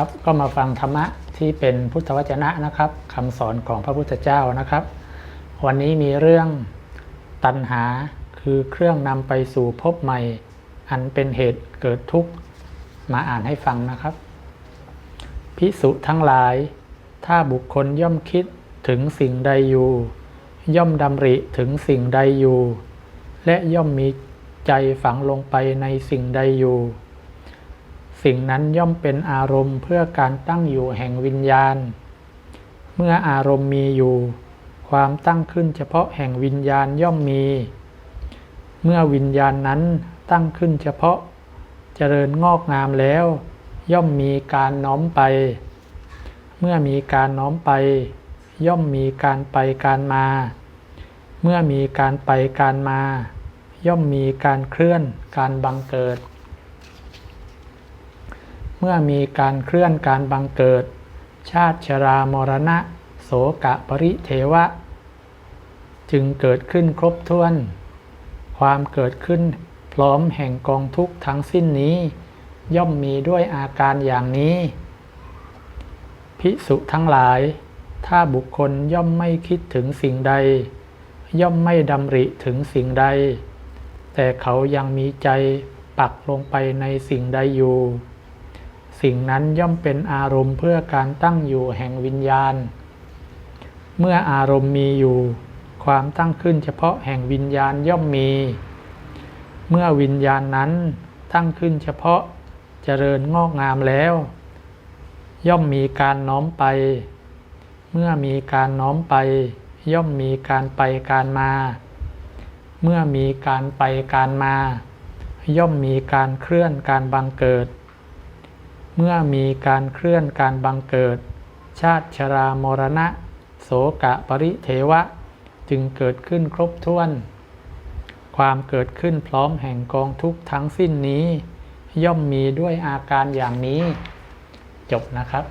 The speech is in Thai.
ครับก็มาฟังธรรมะที่เป็นพุทธวจนะนะครับคำสอนของพระพุทธเจ้านะครับ วันนี้มีเรื่องตัณหาคือเครื่องนำไปสู่ภพใหม่ อันเป็นเหตุเกิดทุกข์มาอ่านให้ฟังนะครับ พิสุทั้งหลาย ถ้าบุคคลย่อมคิดถึงสิ่งใดอยู่ ย่อมดำริถึงสิ่งใดอยู่ และย่อมมีใจฝังลงไปในสิ่งใดอยู่ สิ่งนั้นย่อมเป็นอารมณ์เพื่อการตั้งอยู่แห่งวิญญาณ เมื่ออารมณ์มีอยู่ ความตั้งขึ้นเฉพาะแห่งวิญญาณย่อมมี เมื่อวิญญาณนั้นตั้งขึ้นเฉพาะ เจริญงอกงามแล้ว ย่อมมีการน้อมไป เมื่อมีการน้อมไป ย่อมมีการไปการมา เมื่อมีการไปการมา ย่อมมีการเคลื่อนการบังเกิด เมื่อมีการเคลื่อนการบังเกิด ชาติชรามรณะ โสกะปริเทวะ จึงเกิดขึ้นครบถ้วน ความเกิดขึ้นพร้อมแห่งกองทุกข์ทั้งสิ้นนี้ ย่อมมีด้วยอาการอย่างนี้ ภิกษุทั้งหลาย ถ้าบุคคลย่อมไม่คิดถึงสิ่งใด ย่อมไม่ดำริถึงสิ่งใด แต่เขายังมีใจปักลงไปในสิ่งใดอยู่ สิ่งนั้นย่อมเป็นอารมณ์เพื่อการตั้งอยู่แห่งวิญญาณ เมื่ออารมณ์มีอยู่ ความตั้งขึ้นเฉพาะแห่งวิญญาณย่อมมี เมื่อวิญญาณนั้นตั้งขึ้นเฉพาะเจริญงอกงามแล้ว ย่อมมีการน้อมไป เมื่อมีการน้อมไป ย่อมมีการไปการมา เมื่อมีการไปการมา ย่อมมีการเคลื่อนการบังเกิด เมื่อมีการเคลื่อนการบังเกิด ชาติชรามรณะ โสกะปริเทวะ จึงเกิดขึ้นครบถ้วน ความเกิดขึ้นพร้อมแห่งกองทุกข์ทั้งสิ้นนี้ ย่อมมีด้วยอาการอย่างนี้ จบนะครับ